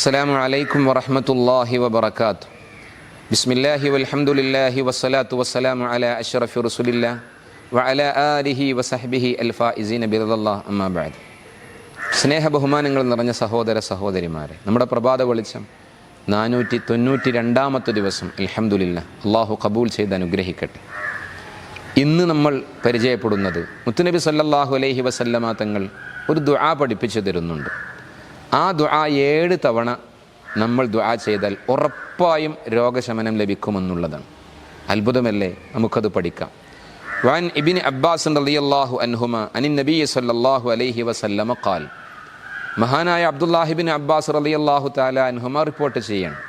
السلام عليكم ورحمة الله وبركاته بسم الله والحمد لله والصلاة والسلام على أشرف رسول الله وعلى آله وصحبه الفائزين برضا الله أما بعد സ്നേഹ ബഹുമാനങ്ങൾ നിറഞ്ഞ സഹോദര സഹോദരിമാരെ നമ്മുടെ പ്രഭാത വെളിച്ചം നാനൂറ്റി തൊണ്ണൂറ്റി രണ്ടാമത്തെ ദിവസം അൽഹംദുലില്ല അള്ളാഹു കബൂൽ ചെയ്ത് അനുഗ്രഹിക്കട്ടെ ഇന്ന് നമ്മൾ പരിചയപ്പെടുന്നത് മുത്തുനബി സല്ലല്ലാഹു അലൈഹി വസല്ലമ തങ്ങൾ ഒരു ദുആ പഠിപ്പിച്ചു തരുന്നുണ്ട് ആ ദുആ ഏഴ് തവണ നമ്മൾ ദുആ ചെയ്താൽ ഉറപ്പായും രോഗശമനം ലഭിക്കുമെന്നുള്ളതാണ് അത്ഭുതമല്ലേ നമുക്കത് പഠിക്കാം وعن ابن عباس رضي الله عنهما عن النبي صلى الله عليه وسلم قال മഹാനായ അബ്ദുല്ലാഹിബിൻ അബ്ബാസ് റളിയല്ലാഹു തആല അൻഹുമ റിപ്പോർട്ട് ചെയ്യണം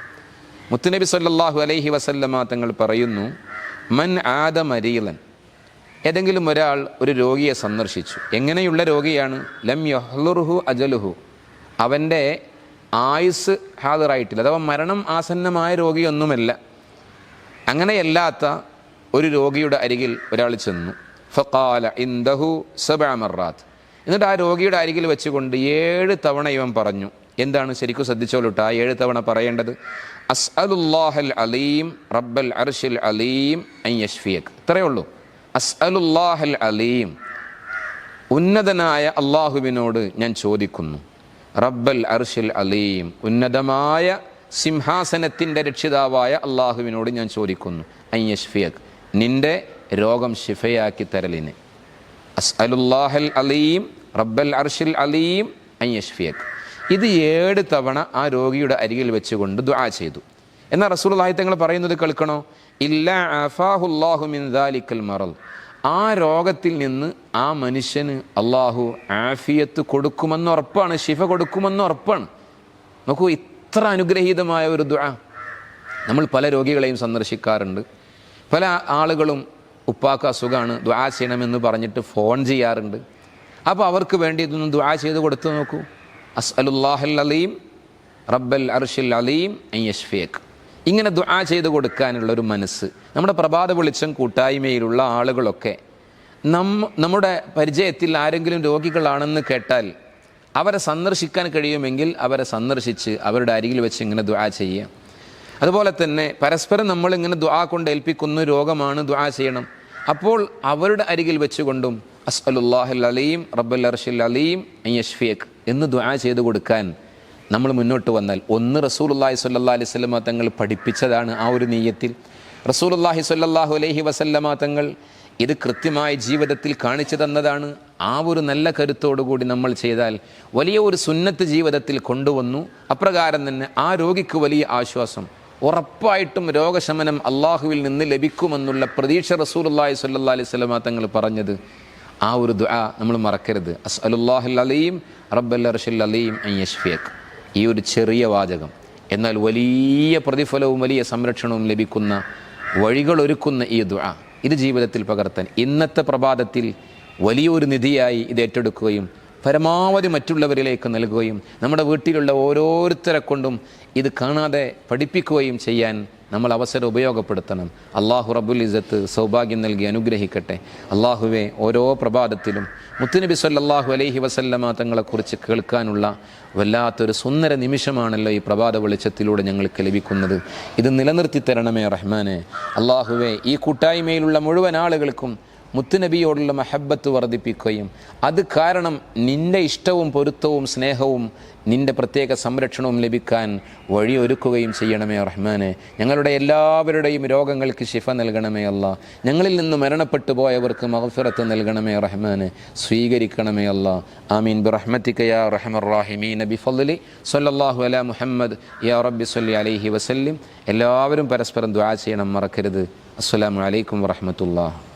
മുത്തുനബി സല്ലല്ലാഹു അലൈഹി വസല്ലമ തങ്ങൾ പറയുന്നു മൻ ആദ മരീലൻ ഏതെങ്കിലും ഒരാൾ ഒരു രോഗിയെ സന്ദർശിച്ചു എങ്ങനെയുള്ള രോഗിയാണ് ലം യഹ്ലുറുഹു അജലുഹു അവന്റെ ആയുസ് ഹാജറായിട്ടില്ല അഥവാ മരണം ആസന്നമായ രോഗിയൊന്നുമല്ല. അങ്ങനെയല്ലാത്ത ഒരു രോഗിയുടെ അരികിൽ ഒരാൾ ചെന്നു. ഫക്കാല ഇന്ദഹു സബാമറാത്ത് എന്നിട്ട് ആ രോഗിയുടെ അരികിൽ വെച്ചുകൊണ്ട് ഏഴ് തവണ ഇവൻ പറഞ്ഞു എന്താണ് ശരിക്കും ശ്രദ്ധിച്ചോളൂട്ട് ആ ഏഴ് തവണ പറയേണ്ടത്? അസ് അലുല്ലാഹൽ അലീം റബ്ബൽ അർഷിൽ അലീം അൻ യഷ്ഫിയക് ഇത്രയേ ഉള്ളൂ. അസ് അലുല്ലാഹൽ അലീം. ഉന്നതനായ അള്ളാഹുവിനോട് ഞാൻ ചോദിക്കുന്നു റബ്ബൽ അർഷിൽ അലീം. ഉന്നതമായ സിംഹാസനത്തിന്റെ രക്ഷിതാവായ അള്ളാഹുവിനോട് ഞാൻ ചോദിക്കുന്നു അയ്യഷ്ഫിയക് നിന്റെ രോഗം ഷിഫയാക്കി തരലിന്. അസ് അലുല്ലാഹൽ അലീം റബ്ബൽ അർഷിൽ അലീം അയ്യഷ്ഫിയക് ഇത് ഏഴ് തവണ ആ രോഗിയുടെ അരികിൽ വെച്ചുകൊണ്ട് ദുആ ചെയ്തു. എന്നാൽ റസൂലുള്ളാഹി തങ്ങൾ പറയുന്നത് കേൾക്കണോ? ഇല്ല മിൻ ദാലിക്കൽ മറൽ ആ രോഗത്തിൽ നിന്ന് ആ മനുഷ്യന് അള്ളാഹു ആഫിയത്ത് കൊടുക്കുമെന്ന് ഉറപ്പാണ് ശിഫ കൊടുക്കുമെന്ന് ഉറപ്പാണ്. നോക്കൂ ഇത്ര അനുഗ്രഹീതമായ ഒരു ദുആ നമ്മൾ പല രോഗികളെയും സന്ദർശിക്കാറുണ്ട്. പല ആളുകളും ഉപ്പാക്ക് അസുഖമാണ് ദുആ ചെയ്യണമെന്ന് പറഞ്ഞിട്ട് ഫോൺ ചെയ്യാറുണ്ട്. അപ്പോൾ അവർക്ക് വേണ്ടി ഇതൊന്ന് ദുആ ചെയ്ത് കൊടുത്തു നോക്കൂ. അസ്അലുല്ലാഹൽ അലീം റബ്ബൽ അർഷിൽ അലീം യഷ്ഫിയക് ഇങ്ങനെ ദുആ ചെയ്ത് കൊടുക്കാനുള്ള ഒരു മനസ്സ്. നമ്മുടെ പ്രഭാത വെളിച്ചം കൂട്ടായ്മയിലുള്ള ആളുകളൊക്കെ നമ്മ നമ്മുടെ പരിചയത്തിൽ ആരെങ്കിലും രോഗികളാണെന്ന് കേട്ടാൽ അവരെ സന്ദർശിക്കാൻ കഴിയുമെങ്കിൽ അവരെ സന്ദർശിച്ച് അവരുടെ അരികിൽ വെച്ച് ഇങ്ങനെ ദുആ ചെയ്യുക. അതുപോലെ തന്നെ പരസ്പരം നമ്മൾ ഇങ്ങനെ ദുആ കൊണ്ട് ഏൽപ്പിക്കുന്ന രോഗമാണ് ദുആ ചെയ്യണം. അപ്പോൾ അവരുടെ അരികിൽ വെച്ചുകൊണ്ടും അസ്അലുല്ലാഹിൽ അലീം റബ്ബുൽ അർഷിൽ അലീം യഷ്ഫിയക് എന്ന് ദുആ ചെയ്ത് കൊടുക്കാൻ നമ്മൾ മുന്നോട്ട് വന്നാൽ ഒന്ന് റസൂലുല്ലാഹി സ്വല്ലാ അലൈഹി വസല്ലമ തങ്ങൾ പഠിപ്പിച്ചതാണ് ആ ഒരു നീയത്തിൽ. റസൂലുല്ലാഹി സ്വല്ലാഹു അലൈഹി വസല്ലമ തങ്ങൾ ഇത് കൃത്യമായി ജീവിതത്തിൽ കാണിച്ചു തന്നതാണ്. ആ ഒരു നല്ല കരുത്തോടുകൂടി നമ്മൾ ചെയ്താൽ വലിയ ഒരു സുന്നത്ത് ജീവിതത്തിൽ കൊണ്ടുവന്നു. അപ്രകാരം തന്നെ ആ രോഗിക്ക് വലിയ ആശ്വാസം. ഉറപ്പായിട്ടും രോഗശമനം അള്ളാഹുവിൽ നിന്ന് ലഭിക്കുമെന്നുള്ള പ്രതീക്ഷ റസൂലുല്ലാഹി സ്വല്ലാ അലൈഹി വസല്ലമ തങ്ങൾ പറഞ്ഞത്. ആ ഒരു ദുആ നമ്മൾ മറക്കരുത്. അസ് അലീം റബ്ബൽ അർഷിൽ അലീം അൻ യഷ്ഫിയക് ഈ ഒരു ചെറിയ വാചകം. എന്നാൽ വലിയ പ്രതിഫലവും വലിയ സംരക്ഷണവും ലഭിക്കുന്ന വഴികളൊരുക്കുന്ന ഈ ദുആ ഇത് ജീവിതത്തിൽ പകർത്താൻ. ഇന്നത്തെ പ്രഭാതത്തിൽ വലിയൊരു നിധിയായി ഇത് ഏറ്റെടുക്കുകയും പരമാവധി മറ്റുള്ളവരിലേക്ക് നൽകുകയും നമ്മുടെ വീട്ടിലുള്ള ഓരോരുത്തരെ കൊണ്ടും ഇത് കാണാതെ പഠിപ്പിക്കുകയും ചെയ്യാൻ നമ്മൾ അവസരം ഉപയോഗപ്പെടുത്തണം. അള്ളാഹു റബുൽ ഇസത്ത് സൗഭാഗ്യം നൽകി അനുഗ്രഹിക്കട്ടെ. അള്ളാഹുവെ ഓരോ പ്രഭാതത്തിലും മുത്തുനബി സല്ലാഹു അലൈഹി വസല്ലമ തങ്ങളെക്കുറിച്ച് കേൾക്കാനുള്ള വല്ലാത്തൊരു സുന്ദര നിമിഷമാണല്ലോ ഈ പ്രഭാത വെളിച്ചത്തിലൂടെ ഞങ്ങൾക്ക് ലഭിക്കുന്നത്. ഇത് നിലനിർത്തി തരണമേ റഹ്മാനെ. അള്ളാഹുവെ ഈ കൂട്ടായ്മയിലുള്ള മുഴുവൻ ആളുകൾക്കും മുത്തുനബിയോടുള്ള മഹബത്ത് വർദ്ധിപ്പിക്കുകയും അത് കാരണം നിന്റെ ഇഷ്ടവും പൊരുത്തവും സ്നേഹവും നിന്റെ പ്രത്യേക സംരക്ഷണവും ലഭിക്കാൻ വഴിയൊരുക്കുകയും ചെയ്യണമേ റഹ്മാനെ. ഞങ്ങളുടെ എല്ലാവരുടെയും രോഗങ്ങൾക്ക് ശിഫ നൽകണമേ അല്ല. ഞങ്ങളിൽ നിന്ന് മരണപ്പെട്ടു പോയവർക്ക് മഹഫിറത്ത് നൽകണമേ റഹ്മാനെ. സ്വീകരിക്കണമേ അല്ല. ആമീൻ. ബിറഹ്മത്തിക യാ റഹ്മറാഹിമീൻ നബി ഫല്ലി സല്ലല്ലാഹു അലാ മുഹമ്മദ്. യാ റബ്ബി സല്ലി അലൈഹി വസല്ലിം. എല്ലാവരും പരസ്പരം ദ്വാ ചെയ്യണം മറക്കരുത്. അസ്സലാമു അലൈക്കും വറഹ്മത്തുള്ളാഹി.